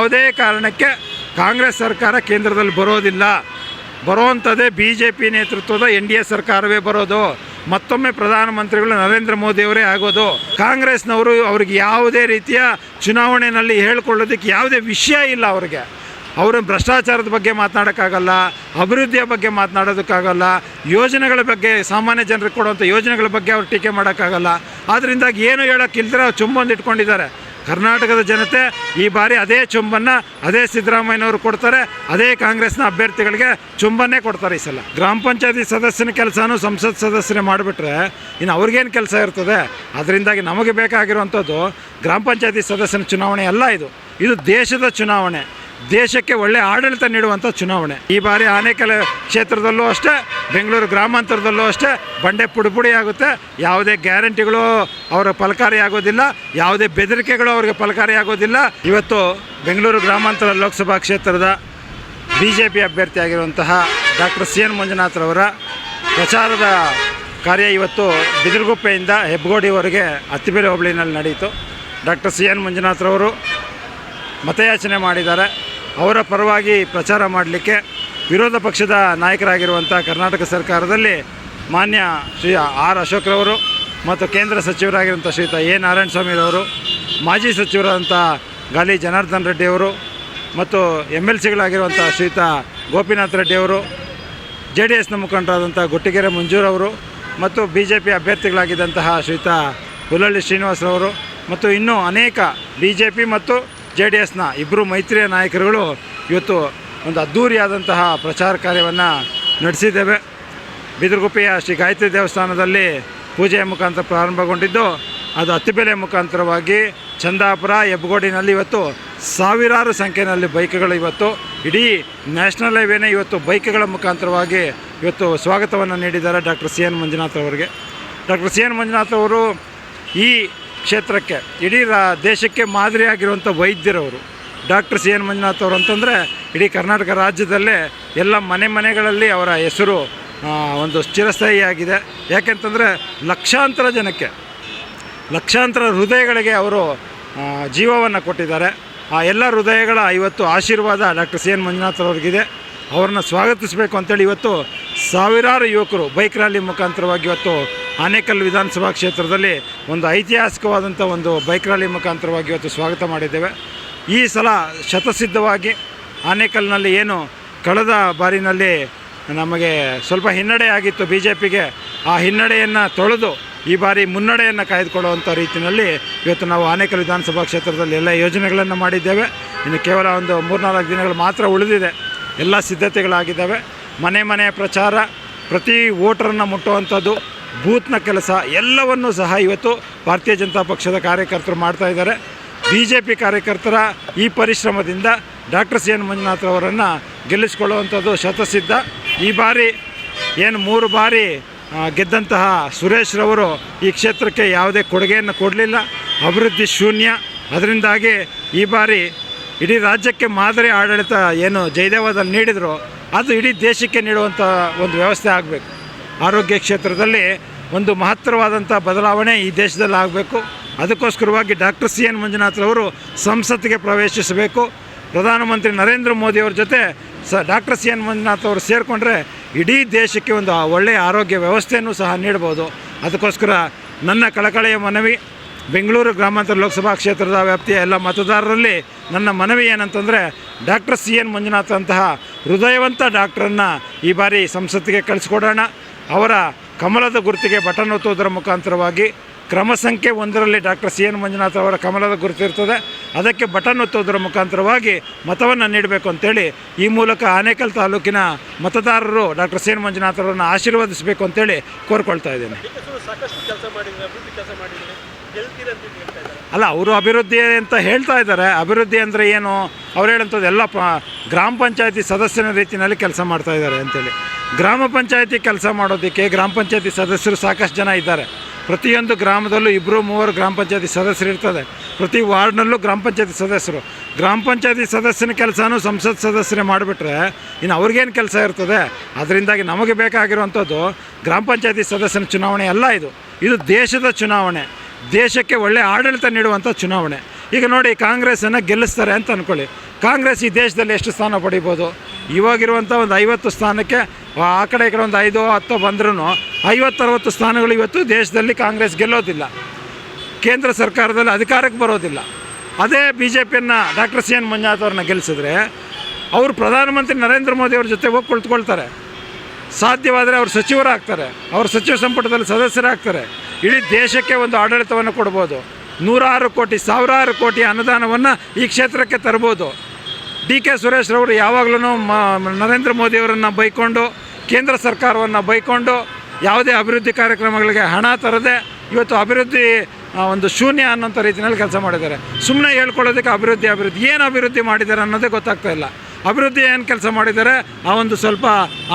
ಯಾವುದೇ ಕಾರಣಕ್ಕೆ ಕಾಂಗ್ರೆಸ್ ಸರ್ಕಾರ ಕೇಂದ್ರದಲ್ಲಿ ಬರೋದಿಲ್ಲ. ಬರುವಂಥದ್ದೇ ಬಿ ಜೆ ಪಿ ನೇತೃತ್ವದ ಎನ್ ಡಿ ಎ ಸರ್ಕಾರವೇ ಬರೋದು. ಮತ್ತೊಮ್ಮೆ ಪ್ರಧಾನಮಂತ್ರಿಗಳು ನರೇಂದ್ರ ಮೋದಿಯವರೇ ಆಗೋದು. ಕಾಂಗ್ರೆಸ್ನವರು ಅವ್ರಿಗೆ ಯಾವುದೇ ರೀತಿಯ ಚುನಾವಣೆಯಲ್ಲಿ ಹೇಳ್ಕೊಳ್ಳೋದಕ್ಕೆ ಯಾವುದೇ ವಿಷಯ ಇಲ್ಲ ಅವ್ರಿಗೆ. ಅವರು ಭ್ರಷ್ಟಾಚಾರದ ಬಗ್ಗೆ ಮಾತನಾಡೋಕ್ಕಾಗಲ್ಲ, ಅಭಿವೃದ್ಧಿಯ ಬಗ್ಗೆ ಮಾತನಾಡೋದಕ್ಕಾಗಲ್ಲ, ಯೋಜನೆಗಳ ಬಗ್ಗೆ ಸಾಮಾನ್ಯ ಜನರಿಗೆ ಕೊಡುವಂಥ ಯೋಜನೆಗಳ ಬಗ್ಗೆ ಅವ್ರು ಟೀಕೆ ಮಾಡೋಕ್ಕಾಗಲ್ಲ. ಆದ್ದರಿಂದಾಗಿ ಏನು ಹೇಳೋಕ್ಕಿಲ್ದ್ರೆ ಅವ್ರು ಚುಂಬಂದು ಇಟ್ಕೊಂಡಿದ್ದಾರೆ. ಕರ್ನಾಟಕದ ಜನತೆ ಈ ಬಾರಿ ಅದೇ ಚುಂಬನ್ನು, ಅದೇ ಸಿದ್ದರಾಮಯ್ಯನವರು ಕೊಡ್ತಾರೆ, ಅದೇ ಕಾಂಗ್ರೆಸ್ನ ಅಭ್ಯರ್ಥಿಗಳಿಗೆ ಚುಂಬನ್ನೇ ಕೊಡ್ತಾರೆ ಈ ಸಲ. ಗ್ರಾಮ ಪಂಚಾಯತಿ ಸದಸ್ಯನ ಕೆಲಸನೂ ಸಂಸತ್ ಸದಸ್ಯರೇ ಮಾಡಿಬಿಟ್ರೆ ಇನ್ನು ಅವ್ರಿಗೇನು ಕೆಲಸ ಇರ್ತದೆ? ಅದರಿಂದಾಗಿ ನಮಗೆ ಬೇಕಾಗಿರುವಂಥದ್ದು ಗ್ರಾಮ ಪಂಚಾಯತಿ ಸದಸ್ಯನ ಚುನಾವಣೆ ಅಲ್ಲ ಇದು. ಇದು ದೇಶದ ಚುನಾವಣೆ. ದೇಶಕ್ಕೆ ಒಳ್ಳೆ ಆಡಳಿತ ನೀಡುವಂಥ ಚುನಾವಣೆ. ಈ ಬಾರಿ ಆನೇಕಲ್ ಕ್ಷೇತ್ರದಲ್ಲೂ ಅಷ್ಟೇ, ಬೆಂಗಳೂರು ಗ್ರಾಮಾಂತರದಲ್ಲೂ ಅಷ್ಟೇ, ಬಂಡೆ ಪುಡಿ ಪುಡಿ ಆಗುತ್ತೆ. ಯಾವುದೇ ಗ್ಯಾರಂಟಿಗಳು ಅವರ ಫಲಕಾರಿಯಾಗೋದಿಲ್ಲ ಯಾವುದೇ ಬೆದರಿಕೆಗಳು ಅವರಿಗೆ ಫಲಕಾರಿ ಆಗೋದಿಲ್ಲ. ಇವತ್ತು ಬೆಂಗಳೂರು ಗ್ರಾಮಾಂತರ ಲೋಕಸಭಾ ಕ್ಷೇತ್ರದ ಬಿ ಜೆ ಪಿ ಅಭ್ಯರ್ಥಿಯಾಗಿರುವಂತಹ ಡಾಕ್ಟರ್ ಸಿ ಎನ್ ಮಂಜುನಾಥ್ರವರ ಪ್ರಚಾರದ ಕಾರ್ಯ ಇವತ್ತು ಬಿದಿರುಗುಪ್ಪೆಯಿಂದ ಹೆಬ್ಬಗೋಡಿವರೆಗೆ ಅತಿಬೇರೆ ಹೋಬಳಿನಲ್ಲಿ ನಡೆಯಿತು. ಡಾಕ್ಟರ್ ಸಿ ಎನ್ ಮಂಜುನಾಥ್ರವರು ಮತಯಾಚನೆ ಮಾಡಿದ್ದಾರೆ. ಅವರ ಪರವಾಗಿ ಪ್ರಚಾರ ಮಾಡಲಿಕ್ಕೆ ವಿರೋಧ ಪಕ್ಷದ ನಾಯಕರಾಗಿರುವಂಥ ಕರ್ನಾಟಕ ಸರ್ಕಾರದಲ್ಲಿ ಮಾನ್ಯ ಶ್ರೀ ಆರ್ ಅಶೋಕ್ರವರು ಮತ್ತು ಕೇಂದ್ರ ಸಚಿವರಾಗಿರುವಂಥ ಶ್ರೀತ ಎ ನಾರಾಯಣ ಸ್ವಾಮಿರವರು ಮಾಜಿ ಸಚಿವರಾದಂಥ ಗಾಲಿ ಜನಾರ್ದನ್ ರೆಡ್ಡಿಯವರು ಮತ್ತು ಎಂ ಎಲ್ ಸಿಗಳಾಗಿರುವಂಥ ಶ್ರೀಯುತ ಗೋಪಿನಾಥ್ ರೆಡ್ಡಿಯವರು, ಜೆ ಡಿ ಎಸ್ನ ಮುಖಂಡರಾದಂಥ ಗುಟ್ಟಿಗೆರೆ ಮಂಜೂರವರು ಮತ್ತು ಬಿ ಜೆ ಪಿ ಅಭ್ಯರ್ಥಿಗಳಾಗಿದ್ದಂತಹ ಶ್ರೀಯುತ ಹುಲ್ಲಳ್ಳಿ ಶ್ರೀನಿವಾಸರವರು ಮತ್ತು ಇನ್ನೂ ಅನೇಕ ಬಿ ಜೆ ಪಿ ಮತ್ತು ಜೆ ಡಿ ಎಸ್ನ ಇಬ್ಬರು ಮೈತ್ರಿಯ ನಾಯಕರುಗಳು ಇವತ್ತು ಒಂದು ಅದ್ಧೂರಿಯಾದಂತಹ ಪ್ರಚಾರ ಕಾರ್ಯವನ್ನು ನಡೆಸಿದ್ದೇವೆ. ಬಿದಿರುಗುಪ್ಪೆಯ ಶ್ರೀ ಗಾಯತ್ರಿ ದೇವಸ್ಥಾನದಲ್ಲಿ ಪೂಜೆಯ ಮುಖಾಂತರ ಪ್ರಾರಂಭಗೊಂಡಿದ್ದು, ಅದು ಅತ್ತಿಬೆಲೆ ಮುಖಾಂತರವಾಗಿ ಚಂದಾಪುರ, ಹೆಬ್ಬಗೋಡಿನಲ್ಲಿ ಇವತ್ತು ಸಾವಿರಾರು ಸಂಖ್ಯೆಯಲ್ಲಿ ಬೈಕ್ಗಳು ಇವತ್ತು, ಇಡೀ ನ್ಯಾಷನಲ್ ಹೈವೇನೇ ಇವತ್ತು ಬೈಕ್ಗಳ ಮುಖಾಂತರವಾಗಿ ಇವತ್ತು ಸ್ವಾಗತವನ್ನು ನೀಡಿದ್ದಾರೆ ಡಾಕ್ಟರ್ ಸಿ ಎನ್ ಮಂಜುನಾಥ್ ಅವರಿಗೆ. ಡಾಕ್ಟರ್ ಸಿ ಎನ್ ಮಂಜುನಾಥ್ ಅವರು ಈ ಕ್ಷೇತ್ರಕ್ಕೆ, ಇಡೀ ರಾ, ದೇಶಕ್ಕೆ ಮಾದರಿಯಾಗಿರುವಂಥ ವೈದ್ಯರವರು, ಡಾಕ್ಟರ್ ಸಿ ಎನ್ ಮಂಜುನಾಥ್ ಅವರು ಅಂತಂದರೆ ಇಡೀ ಕರ್ನಾಟಕ ರಾಜ್ಯದಲ್ಲೇ ಎಲ್ಲ ಮನೆ ಮನೆಗಳಲ್ಲಿ ಅವರ ಹೆಸರು ಒಂದು ಚಿರಸ್ಥಾಯಿಯಾಗಿದೆ. ಯಾಕೆಂತಂದರೆ ಲಕ್ಷಾಂತರ ಜನಕ್ಕೆ, ಲಕ್ಷಾಂತರ ಹೃದಯಗಳಿಗೆ ಅವರು ಜೀವವನ್ನು ಕೊಟ್ಟಿದ್ದಾರೆ. ಆ ಎಲ್ಲ ಹೃದಯಗಳ ಇವತ್ತು ಆಶೀರ್ವಾದ ಡಾಕ್ಟರ್ ಸಿ ಎನ್ ಮಂಜುನಾಥ್ ಅವ್ರಿಗಿದೆ. ಅವ್ರನ್ನ ಸ್ವಾಗತಿಸಬೇಕು ಅಂತೇಳಿ ಇವತ್ತು ಸಾವಿರಾರು ಯುವಕರು ಬೈಕ್ ರ್ಯಾಲಿ ಮುಖಾಂತರವಾಗಿ ಇವತ್ತು ಆನೇಕಲ್ ವಿಧಾನಸಭಾ ಕ್ಷೇತ್ರದಲ್ಲಿ ಒಂದು ಐತಿಹಾಸಿಕವಾದಂಥ ಒಂದು ಬೈಕ್ ರ್ಯಾಲಿ ಮುಖಾಂತರವಾಗಿ ಇವತ್ತು ಸ್ವಾಗತ ಮಾಡಿದ್ದೇವೆ. ಈ ಸಲ ಶತಸಿದ್ಧವಾಗಿ ಆನೇಕಲ್ನಲ್ಲಿ ಏನು ಕಳೆದ ಬಾರಿನಲ್ಲಿ ನಮಗೆ ಸ್ವಲ್ಪ ಹಿನ್ನಡೆ ಆಗಿತ್ತು ಬಿ ಜೆ ಪಿಗೆ ಆ ಹಿನ್ನಡೆಯನ್ನು ತೊಳೆದು ಈ ಬಾರಿ ಮುನ್ನಡೆಯನ್ನು ಕಾಯ್ದುಕೊಳ್ಳುವಂಥ ರೀತಿಯಲ್ಲಿ ಇವತ್ತು ನಾವು ಆನೇಕಲ್ ವಿಧಾನಸಭಾ ಕ್ಷೇತ್ರದಲ್ಲಿ ಎಲ್ಲ ಯೋಜನೆಗಳನ್ನು ಮಾಡಿದ್ದೇವೆ. ಇನ್ನು ಕೇವಲ ಒಂದು ಮೂರ್ನಾಲ್ಕು ದಿನಗಳು ಮಾತ್ರ ಉಳಿದಿದೆ. ಎಲ್ಲ ಸಿದ್ಧತೆಗಳಾಗಿದ್ದಾವೆ. ಮನೆ ಮನೆ ಪ್ರಚಾರ, ಪ್ರತಿ ವೋಟರನ್ನು ಮುಟ್ಟುವಂಥದ್ದು ಬೂತ್ನ ಕೆಲಸ ಎಲ್ಲವನ್ನೂ ಸಹ ಇವತ್ತು ಭಾರತೀಯ ಜನತಾ ಪಕ್ಷದ ಕಾರ್ಯಕರ್ತರು ಮಾಡ್ತಾ ಇದ್ದಾರೆ. ಬಿ ಜೆ ಪಿ ಕಾರ್ಯಕರ್ತರ ಈ ಪರಿಶ್ರಮದಿಂದ ಡಾಕ್ಟರ್ ಸಿ ಎನ್ ಮಂಜುನಾಥ್ ಅವರನ್ನು ಗೆಲ್ಲಿಸಿಕೊಳ್ಳುವಂಥದ್ದು ಶತಸಿದ್ಧ. ಈ ಬಾರಿ ಏನು ಮೂರು ಬಾರಿ ಗೆದ್ದಂತಹ ಸುರೇಶ್ರವರು ಈ ಕ್ಷೇತ್ರಕ್ಕೆ ಯಾವುದೇ ಕೊಡುಗೆಯನ್ನು ಕೊಡಲಿಲ್ಲ. ಅಭಿವೃದ್ಧಿ ಶೂನ್ಯ. ಅದರಿಂದಾಗಿ ಈ ಬಾರಿ ಇಡೀ ರಾಜ್ಯಕ್ಕೆ ಮಾದರಿ ಆಡಳಿತ ಏನು ಜಯದೇವದಲ್ಲಿ ನೀಡಿದರು, ಅದು ಇಡೀ ದೇಶಕ್ಕೆ ನೀಡುವಂಥ ಒಂದು ವ್ಯವಸ್ಥೆ ಆಗಬೇಕು. ಆರೋಗ್ಯ ಕ್ಷೇತ್ರದಲ್ಲಿ ಒಂದು ಮಹತ್ತರವಾದಂಥ ಬದಲಾವಣೆ ಈ ದೇಶದಲ್ಲಿ ಆಗಬೇಕು. ಅದಕ್ಕೋಸ್ಕರವಾಗಿ ಡಾಕ್ಟರ್ ಸಿ ಎನ್ ಮಂಜುನಾಥ್ರವರು ಸಂಸತ್ತಿಗೆ ಪ್ರವೇಶಿಸಬೇಕು. ಪ್ರಧಾನಮಂತ್ರಿ ನರೇಂದ್ರ ಮೋದಿಯವ್ರ ಜೊತೆ ಸ ಡಾಕ್ಟರ್ ಸಿ ಎನ್ ಮಂಜುನಾಥ್ ಅವರು ಸೇರಿಕೊಂಡ್ರೆ ಇಡೀ ದೇಶಕ್ಕೆ ಒಂದು ಒಳ್ಳೆಯ ಆರೋಗ್ಯ ವ್ಯವಸ್ಥೆಯನ್ನು ಸಹ ನೀಡ್ಬೋದು. ಅದಕ್ಕೋಸ್ಕರ ನನ್ನ ಕಳಕಳೆಯ ಮನವಿ, ಬೆಂಗಳೂರು ಗ್ರಾಮಾಂತರ ಲೋಕಸಭಾ ಕ್ಷೇತ್ರದ ವ್ಯಾಪ್ತಿಯ ಎಲ್ಲ ಮತದಾರರಲ್ಲಿ ನನ್ನ ಮನವಿ ಏನಂತಂದರೆ, ಡಾಕ್ಟರ್ ಸಿ ಎನ್ ಮಂಜುನಾಥ್ ಅಂತಹ ಹೃದಯವಂತ ಡಾಕ್ಟ್ರನ್ನು ಈ ಬಾರಿ ಸಂಸತ್ತಿಗೆ ಕಳಿಸ್ಕೊಡೋಣ. ಅವರ ಕಮಲದ ಗುರುತಿಗೆ ಬಟನ್ ಒತ್ತುವುದರ ಮುಖಾಂತರವಾಗಿ ಕ್ರಮ ಸಂಖ್ಯೆ ಒಂದರಲ್ಲಿ ಡಾಕ್ಟರ್ ಸಿ ಎನ್ ಮಂಜುನಾಥ್ ಅವರ ಕಮಲದ ಗುರುತಿರ್ತದೆ ಅದಕ್ಕೆ ಬಟನ್ ಒತ್ತುವುದರ ಮುಖಾಂತರವಾಗಿ ಮತವನ್ನು ನೀಡಬೇಕು ಅಂತೇಳಿ ಈ ಮೂಲಕ ಆನೇಕಲ್ ತಾಲೂಕಿನ ಮತದಾರರು ಡಾಕ್ಟರ್ ಸಿ ಎನ್ ಮಂಜುನಾಥ್ ಅವರನ್ನು ಆಶೀರ್ವದಿಸಬೇಕು ಅಂತೇಳಿ ಕೋರ್ಕೊಳ್ತಾ ಇದ್ದೇನೆ. ಅಲ್ಲ ಅವರು ಅಭಿವೃದ್ಧಿ ಅಂತ ಹೇಳ್ತಾ ಇದ್ದಾರೆ. ಅಭಿವೃದ್ಧಿ ಅಂದರೆ ಏನು? ಅವ್ರು ಹೇಳಂಥದ್ದು ಎಲ್ಲ ಪ ಗ್ರಾಮ ಪಂಚಾಯತಿ ಸದಸ್ಯನ ರೀತಿಯಲ್ಲಿ ಕೆಲಸ ಮಾಡ್ತಾ ಇದ್ದಾರೆ ಅಂತೇಳಿ. ಗ್ರಾಮ ಪಂಚಾಯತಿ ಕೆಲಸ ಮಾಡೋದಕ್ಕೆ ಗ್ರಾಮ ಪಂಚಾಯತಿ ಸದಸ್ಯರು ಸಾಕಷ್ಟು ಜನ ಇದ್ದಾರೆ. ಪ್ರತಿಯೊಂದು ಗ್ರಾಮದಲ್ಲೂ ಇಬ್ಬರು ಮೂವರು ಗ್ರಾಮ ಪಂಚಾಯತಿ ಸದಸ್ಯರು ಇರ್ತದೆ. ಪ್ರತಿ ವಾರ್ಡ್ನಲ್ಲೂ ಗ್ರಾಮ ಪಂಚಾಯತಿ ಸದಸ್ಯರು. ಗ್ರಾಮ ಪಂಚಾಯತಿ ಸದಸ್ಯನ ಕೆಲಸನೂ ಸಂಸತ್ ಸದಸ್ಯರೇ ಮಾಡಿಬಿಟ್ರೆ ಇನ್ನು ಅವ್ರಿಗೇನು ಕೆಲಸ ಇರ್ತದೆ? ಅದರಿಂದಾಗಿ ನಮಗೆ ಬೇಕಾಗಿರುವಂಥದ್ದು ಗ್ರಾಮ ಪಂಚಾಯತಿ ಸದಸ್ಯನ ಚುನಾವಣೆ ಅಲ್ಲ ಇದು. ಇದು ದೇಶದ ಚುನಾವಣೆ. ದೇಶಕ್ಕೆ ಒಳ್ಳೆ ಆಡಳಿತ ನೀಡುವಂಥ ಚುನಾವಣೆ. ಈಗ ನೋಡಿ, ಕಾಂಗ್ರೆಸ್ಸನ್ನು ಗೆಲ್ಲಿಸ್ತಾರೆ ಅಂತ ಅಂದ್ಕೊಳ್ಳಿ ಕಾಂಗ್ರೆಸ್ ಈ ದೇಶದಲ್ಲಿ ಎಷ್ಟು ಸ್ಥಾನ ಪಡಿಬೋದು? ಇವಾಗಿರುವಂಥ ಒಂದು ಐವತ್ತು ಸ್ಥಾನಕ್ಕೆ ಆ ಕಡೆ ಈ ಕಡೆ ಒಂದು ಐದು, ಹತ್ತು ಬಂದ್ರೂ ಐವತ್ತರವತ್ತು ಸ್ಥಾನಗಳು ಇವತ್ತು ದೇಶದಲ್ಲಿ ಕಾಂಗ್ರೆಸ್ ಗೆಲ್ಲೋದಿಲ್ಲ. ಕೇಂದ್ರ ಸರ್ಕಾರದಲ್ಲಿ ಅಧಿಕಾರಕ್ಕೆ ಬರೋದಿಲ್ಲ. ಅದೇ ಬಿ ಜೆ ಪಿಯನ್ನು ಡಾಕ್ಟರ್ ಸಿ ಎನ್ ಮಂಜುನಾಥ್ ಗೆಲ್ಲಿಸಿದ್ರೆ ಅವರು ಪ್ರಧಾನಮಂತ್ರಿ ನರೇಂದ್ರ ಮೋದಿ ಅವ್ರ ಜೊತೆ ಹೋಗಿ ಕುಳಿತುಕೊಳ್ತಾರೆ. ಸಾಧ್ಯವಾದರೆ ಅವರು ಸಚಿವರಾಗ್ತಾರೆ. ಅವ್ರ ಸಚಿವ ಸಂಪುಟದಲ್ಲಿ ಸದಸ್ಯರಾಗ್ತಾರೆ. ಇಡೀ ದೇಶಕ್ಕೆ ಒಂದು ಆಡಳಿತವನ್ನು ಕೊಡ್ಬೋದು. ನೂರಾರು ಕೋಟಿ, ಸಾವಿರಾರು ಕೋಟಿ ಅನುದಾನವನ್ನು ಈ ಕ್ಷೇತ್ರಕ್ಕೆ ತರ್ಬೋದು. ಡಿ ಕೆ ಸುರೇಶ್ ರವರು ಯಾವಾಗಲೂ ನರೇಂದ್ರ ಮೋದಿಯವರನ್ನು ಬೈಕೊಂಡು, ಕೇಂದ್ರ ಸರ್ಕಾರವನ್ನು ಬೈಕೊಂಡು, ಯಾವುದೇ ಅಭಿವೃದ್ಧಿ ಕಾರ್ಯಕ್ರಮಗಳಿಗೆ ಹಣ ತರದೆ ಇವತ್ತು ಅಭಿವೃದ್ಧಿ ಒಂದು ಶೂನ್ಯ ಅನ್ನೋಂಥ ರೀತಿಯಲ್ಲಿ ಕೆಲಸ ಮಾಡಿದ್ದಾರೆ. ಸುಮ್ಮನೆ ಹೇಳ್ಕೊಳ್ಳೋದಕ್ಕೆ ಅಭಿವೃದ್ಧಿ ಅಭಿವೃದ್ಧಿ. ಏನು ಅಭಿವೃದ್ಧಿ ಮಾಡಿದ್ದಾರೆ ಅನ್ನೋದೇ ಗೊತ್ತಾಗ್ತಾ ಇಲ್ಲ. ಅಭಿವೃದ್ಧಿ ಏನು ಕೆಲಸ ಮಾಡಿದ್ದಾರೆ? ಆ ಒಂದು ಸ್ವಲ್ಪ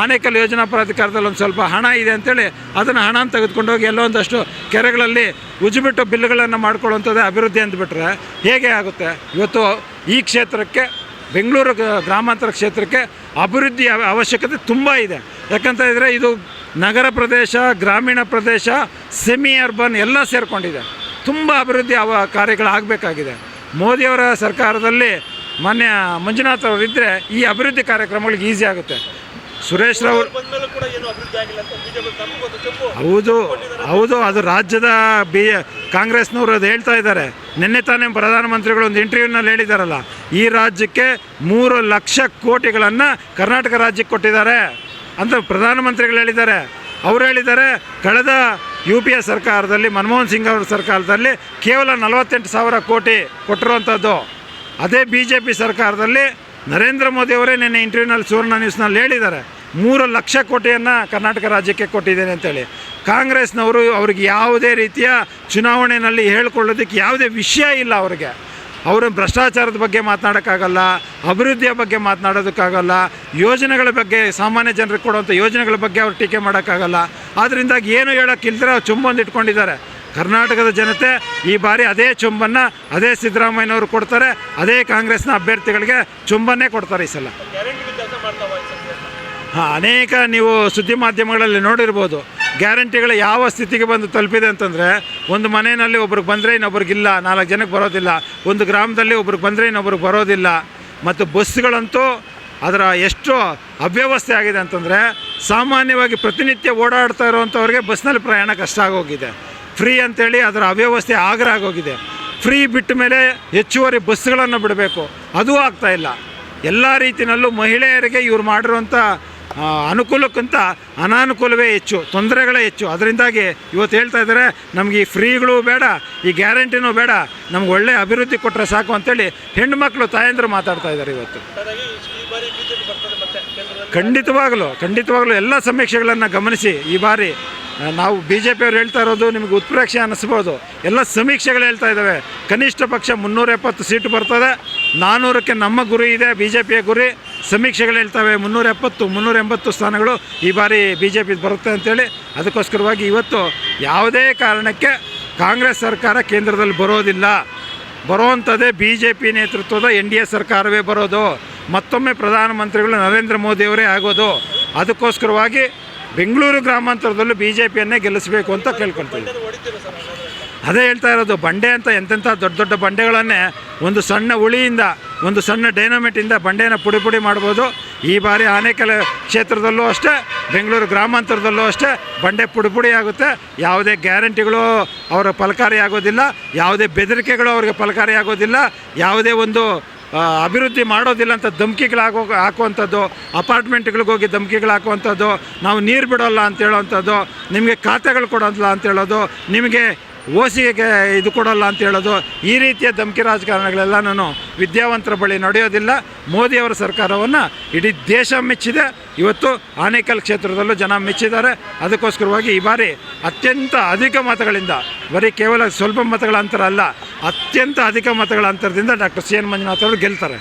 ಆನೇಕಲ್ ಯೋಜನಾ ಪ್ರಾಧಿಕಾರದಲ್ಲಿ ಒಂದು ಸ್ವಲ್ಪ ಹಣ ಇದೆ ಅಂತೇಳಿ ಅದನ್ನು ಹಣ ತೆಗೆದುಕೊಂಡು ಹೋಗಿ ಎಲ್ಲೋ ಒಂದಷ್ಟು ಕೆರೆಗಳಲ್ಲಿ ಉಜ್ಜಿಬಿಟ್ಟು ಬಿಲ್ಗಳನ್ನು ಮಾಡ್ಕೊಳ್ಳುವಂಥದ್ದೇ ಅಭಿವೃದ್ಧಿ ಅಂದ್ಬಿಟ್ರೆ ಹೇಗೆ ಆಗುತ್ತೆ? ಇವತ್ತು ಈ ಕ್ಷೇತ್ರಕ್ಕೆ ಬೆಂಗಳೂರು ಗ್ರಾಮಾಂತರ ಕ್ಷೇತ್ರಕ್ಕೆ ಅಭಿವೃದ್ಧಿ ಅವ- ಅವಶ್ಯಕತೆ ತುಂಬ ಇದೆ. ಯಾಕಂತ ಇದ್ದರೆ ಇದು ನಗರ ಪ್ರದೇಶ, ಗ್ರಾಮೀಣ ಪ್ರದೇಶ ಸೆಮಿ ಅರ್ಬನ್ ಎಲ್ಲ ಸೇರಿಕೊಂಡಿದೆ. ತುಂಬ ಅಭಿವೃದ್ಧಿ ಅವ ಕಾರ್ಯಗಳಾಗಬೇಕಾಗಿದೆ. ಮೋದಿಯವರ ಸರ್ಕಾರದಲ್ಲಿ ಮೊನ್ನೆ ಮಂಜುನಾಥ್ ಅವರಿದ್ದರೆ ಈ ಅಭಿವೃದ್ಧಿ ಕಾರ್ಯಕ್ರಮಗಳಿಗೆ ಈಸಿ ಆಗುತ್ತೆ. ಸುರೇಶ್ ರಾವ್ ಹೌದು ಹೌದು ಅದು ರಾಜ್ಯದ ಬಿ ಕಾಂಗ್ರೆಸ್ನವರು ಅದು ಹೇಳ್ತಾ ಇದ್ದಾರೆ. ನಿನ್ನೆ ತಾನೇ ಪ್ರಧಾನಮಂತ್ರಿಗಳು ಒಂದು ಇಂಟರ್ವ್ಯೂನಲ್ಲಿ ಹೇಳಿದಾರಲ್ಲ ಈ ರಾಜ್ಯಕ್ಕೆ ಮೂರು ಲಕ್ಷ ಕೋಟಿಗಳನ್ನು ಕರ್ನಾಟಕ ರಾಜ್ಯಕ್ಕೆ ಕೊಟ್ಟಿದ್ದಾರೆ ಅಂತ ಪ್ರಧಾನಮಂತ್ರಿಗಳು ಹೇಳಿದ್ದಾರೆ. ಅವರು ಹೇಳಿದ್ದಾರೆ ಕಳೆದ ಯು ಪಿ ಎ ಸರ್ಕಾರದಲ್ಲಿ ಮನಮೋಹನ್ ಸಿಂಗ್ ಅವರ ಸರ್ಕಾರದಲ್ಲಿ ಕೇವಲ ನಲವತ್ತೆಂಟು ಸಾವಿರ ಕೋಟಿ ಕೊಟ್ಟಿರುವಂಥದ್ದು. ಅದೇ ಬಿ ಜೆ ಪಿ ಸರ್ಕಾರದಲ್ಲಿ ನರೇಂದ್ರ ಮೋದಿ ಅವರೇ ನಿನ್ನೆ ಇಂಟರ್ವ್ಯೂನಲ್ಲಿ ಸುವರ್ಣ ನ್ಯೂಸ್ನಲ್ಲಿ ಹೇಳಿದ್ದಾರೆ, ಮೂರು ಲಕ್ಷ ಕೋಟಿಯನ್ನು ಕರ್ನಾಟಕ ರಾಜ್ಯಕ್ಕೆ ಕೊಟ್ಟಿದ್ದೇನೆ ಅಂತೇಳಿ. ಕಾಂಗ್ರೆಸ್ನವರು ಅವ್ರಿಗೆ ಯಾವುದೇ ರೀತಿಯ ಚುನಾವಣೆಯಲ್ಲಿ ಹೇಳ್ಕೊಳ್ಳೋದಕ್ಕೆ ಯಾವುದೇ ವಿಷಯ ಇಲ್ಲ ಅವ್ರಿಗೆ. ಅವರು ಭ್ರಷ್ಟಾಚಾರದ ಬಗ್ಗೆ ಮಾತನಾಡೋಕ್ಕಾಗಲ್ಲ, ಅಭಿವೃದ್ಧಿಯ ಬಗ್ಗೆ ಮಾತನಾಡೋದಕ್ಕಾಗಲ್ಲ, ಯೋಜನೆಗಳ ಬಗ್ಗೆ ಸಾಮಾನ್ಯ ಜನರಿಗೆ ಕೊಡುವಂಥ ಯೋಜನೆಗಳ ಬಗ್ಗೆ ಅವ್ರು ಟೀಕೆ ಮಾಡೋಕ್ಕಾಗಲ್ಲ. ಆದ್ದರಿಂದಾಗಿ ಏನು ಹೇಳೋಕ್ಕಿಲ್ದ್ರೆ ಅವ್ರು ಚುಂಬೊಂದು ಇಟ್ಕೊಂಡಿದ್ದಾರೆ. ಕರ್ನಾಟಕದ ಜನತೆ ಈ ಬಾರಿ ಅದೇ ಚುಂಬನ್ನು ಅದೇ ಸಿದ್ದರಾಮಯ್ಯನವರು ಕೊಡ್ತಾರೆ ಅದೇ ಕಾಂಗ್ರೆಸ್ನ ಅಭ್ಯರ್ಥಿಗಳಿಗೆ ಚುಂಬನ್ನೇ ಕೊಡ್ತಾರೆ ಈ ಸಲ. ಹಾಂ ಅನೇಕ ನೀವು ಸುದ್ದಿ ಮಾಧ್ಯಮಗಳಲ್ಲಿ ನೋಡಿರ್ಬೋದು ಗ್ಯಾರಂಟಿಗಳು ಯಾವ ಸ್ಥಿತಿಗೆ ಬಂದು ತಲುಪಿದೆ ಅಂತಂದರೆ ಒಂದು ಮನೆಯಲ್ಲಿ ಒಬ್ರಿಗೆ ಬಂದರೆ ಇನ್ನೊಬ್ರಿಗಿಲ್ಲ ನಾಲ್ಕು ಜನಕ್ಕೆ ಬರೋದಿಲ್ಲ ಒಂದು ಗ್ರಾಮದಲ್ಲಿ ಒಬ್ರಿಗೆ ಬಂದರೆ ಇನ್ನೊಬ್ರಿಗೆ ಬರೋದಿಲ್ಲ ಮತ್ತು ಬಸ್ಗಳಂತೂ ಅದರ ಎಷ್ಟು ಅವ್ಯವಸ್ಥೆ ಆಗಿದೆ ಅಂತಂದರೆ ಸಾಮಾನ್ಯವಾಗಿ ಪ್ರತಿನಿತ್ಯ ಓಡಾಡ್ತಾ ಇರೋವಂಥವ್ರಿಗೆ ಬಸ್ನಲ್ಲಿ ಪ್ರಯಾಣ ಕಷ್ಟ ಆಗೋಗಿದೆ. ಫ್ರೀ ಅಂತೇಳಿ ಅದರ ಅವ್ಯವಸ್ಥೆ ಆಗ್ರ ಆಗೋಗಿದೆ ಫ್ರೀ ಬಿಟ್ಟ ಮೇಲೆ ಹೆಚ್ಚುವರಿ ಬಸ್ಗಳನ್ನು ಬಿಡಬೇಕು. ಅದೂ ಆಗ್ತಾಯಿಲ್ಲ ಎಲ್ಲ ರೀತಿಯಲ್ಲೂ ಮಹಿಳೆಯರಿಗೆ ಇವ್ರು ಮಾಡಿರುವಂಥ ಅನುಕೂಲಕ್ಕಿಂತ ಅನಾನುಕೂಲವೇ ಹೆಚ್ಚು, ತೊಂದರೆಗಳೇ ಹೆಚ್ಚು. ಅದರಿಂದಾಗಿ ಇವತ್ತು ಹೇಳ್ತಾ ಇದ್ದಾರೆ, ನಮಗೆ ಈ ಫ್ರೀಗಳು ಬೇಡ, ಈ ಗ್ಯಾರಂಟಿನೂ ಬೇಡ, ನಮ್ಗೆ ಒಳ್ಳೆ ಅಭಿವೃದ್ಧಿ ಕೊಟ್ಟರೆ ಸಾಕು ಅಂತೇಳಿ ಹೆಣ್ಣುಮಕ್ಳು ತಾಯಂದರು ಮಾತಾಡ್ತಾ ಇದ್ದಾರೆ ಇವತ್ತು. ಖಂಡಿತವಾಗಲೂ ಖಂಡಿತವಾಗಲೂ ಎಲ್ಲ ಸಮೀಕ್ಷೆಗಳನ್ನು ಗಮನಿಸಿ. ಈ ಬಾರಿ ನಾವು ಬಿ ಜೆ ಪಿಯವರು ಹೇಳ್ತಾ ಇರೋದು ನಿಮಗೆ ಉತ್ಪ್ರೇಕ್ಷೆ ಅನ್ನಿಸ್ಬೋದು. ಎಲ್ಲ ಸಮೀಕ್ಷೆಗಳು ಹೇಳ್ತಾ ಇದ್ದಾವೆ. ಕನಿಷ್ಠ ಪಕ್ಷ ಮುನ್ನೂರ ಎಪ್ಪತ್ತು ಸೀಟು ಬರ್ತದೆ. ನಾನ್ನೂರಕ್ಕೆ ನಮ್ಮ ಗುರಿ ಇದೆ ಬಿ ಜೆ ಪಿಯ ಗುರಿ. ಸಮೀಕ್ಷೆಗಳು ಹೇಳ್ತವೆ. ಮುನ್ನೂರ ಎಪ್ಪತ್ತು, ಮುನ್ನೂರ ಎಂಬತ್ತು ಸ್ಥಾನಗಳು ಈ ಬಾರಿ ಬಿ ಜೆ ಪಿ ಬರುತ್ತೆ ಅಂತೇಳಿ ಅದಕ್ಕೋಸ್ಕರವಾಗಿ ಇವತ್ತು ಯಾವುದೇ ಕಾರಣಕ್ಕೆ ಕಾಂಗ್ರೆಸ್ ಸರ್ಕಾರ ಕೇಂದ್ರದಲ್ಲಿ ಬರೋದಿಲ್ಲ. ಬರುವಂಥದ್ದೇ ಬಿ ಜೆ ಪಿ ನೇತೃತ್ವದ ಎನ್ ಡಿ ಎ ಸರ್ಕಾರವೇ ಬರೋದು. ಮತ್ತೊಮ್ಮೆ ಪ್ರಧಾನಮಂತ್ರಿಗಳು ನರೇಂದ್ರ ಮೋದಿಯವರೇ ಆಗೋದು. ಅದಕ್ಕೋಸ್ಕರವಾಗಿ ಬೆಂಗಳೂರು ಗ್ರಾಮಾಂತರದಲ್ಲೂ ಬಿ ಜೆ ಪಿಯನ್ನೇ ಗೆಲ್ಲಿಸಬೇಕು ಅಂತ ಕೇಳ್ಕೊಳ್ತೀವಿ. ಅದು ಹೇಳ್ತಾ ಇರೋದು, ಬಂಡೆ ಅಂತ ಎಂತೆಂಥ ದೊಡ್ಡ ದೊಡ್ಡ ಬಂಡೆಗಳನ್ನೇ ಒಂದು ಸಣ್ಣ ಉಳಿಯಿಂದ ಒಂದು ಸಣ್ಣ ಡೈನಮೆಟಿಂದ ಬಂಡೆಯನ್ನು ಪುಡಿ ಪುಡಿ ಮಾಡ್ಬೋದು. ಈ ಬಾರಿ ಆನೇಕಲ್ ಕ್ಷೇತ್ರದಲ್ಲೂ ಅಷ್ಟೇ, ಬೆಂಗಳೂರು ಗ್ರಾಮಾಂತರದಲ್ಲೂ ಅಷ್ಟೇ ಬಂಡೆ ಪುಡಿ ಪುಡಿ ಆಗುತ್ತೆ. ಯಾವುದೇ ಗ್ಯಾರಂಟಿಗಳು ಅವರ ಫಲಕಾರಿ ಆಗೋದಿಲ್ಲ, ಯಾವುದೇ ಬೆದರಿಕೆಗಳು ಅವ್ರಿಗೆ ಫಲಕಾರಿ ಆಗೋದಿಲ್ಲ, ಯಾವುದೇ ಒಂದು ಅಭಿವೃದ್ಧಿ ಮಾಡೋದಿಲ್ಲ ಅಂತ ಧಮಕಿಗಳಾಗೋ, ಹಾಕುವಂಥದ್ದು, ಅಪಾರ್ಟ್ಮೆಂಟ್ಗಳಿಗೆ ಹೋಗಿ ಧಮಕಿಗಳು ಹಾಕುವಂಥದ್ದು, ನಾವು ನೀರು ಬಿಡೋಲ್ಲ ಅಂತ ಹೇಳೋವಂಥದ್ದು, ನಿಮಗೆ ಖಾತೆಗಳು ಕೊಡೋಲ್ಲ ಅಂತ ಹೇಳೋದು, ನಿಮಗೆ ಓಸಿಗೆ ಇದು ಕೊಡೋಲ್ಲ ಅಂತ ಹೇಳೋದು ಈ ರೀತಿಯ ಧಮಕಿ ನಾನು ವಿದ್ಯಾವಂತರ ಬಳಿ ನಡೆಯೋದಿಲ್ಲ. ಮೋದಿಯವರ ಸರ್ಕಾರವನ್ನು ಇಡೀ ದೇಶ ಮೆಚ್ಚಿದೆ. ಇವತ್ತು ಆನೇಕಲ್ ಕ್ಷೇತ್ರದಲ್ಲೂ ಜನ ಮೆಚ್ಚಿದ್ದಾರೆ. ಅದಕ್ಕೋಸ್ಕರವಾಗಿ ಈ ಬಾರಿ ಅತ್ಯಂತ ಅಧಿಕ ಮತಗಳಿಂದ, ಬರೀ ಕೇವಲ ಸ್ವಲ್ಪ ಮತಗಳ ಅಂತರ ಅಲ್ಲ, ಅತ್ಯಂತ ಅಧಿಕ ಮತಗಳ ಅಂತರದಿಂದ ಡಾಕ್ಟರ್ ಸಿ ಎನ್ ಮಂಜುನಾಥ್ ಅವರು ಗೆಲ್ತಾರೆ.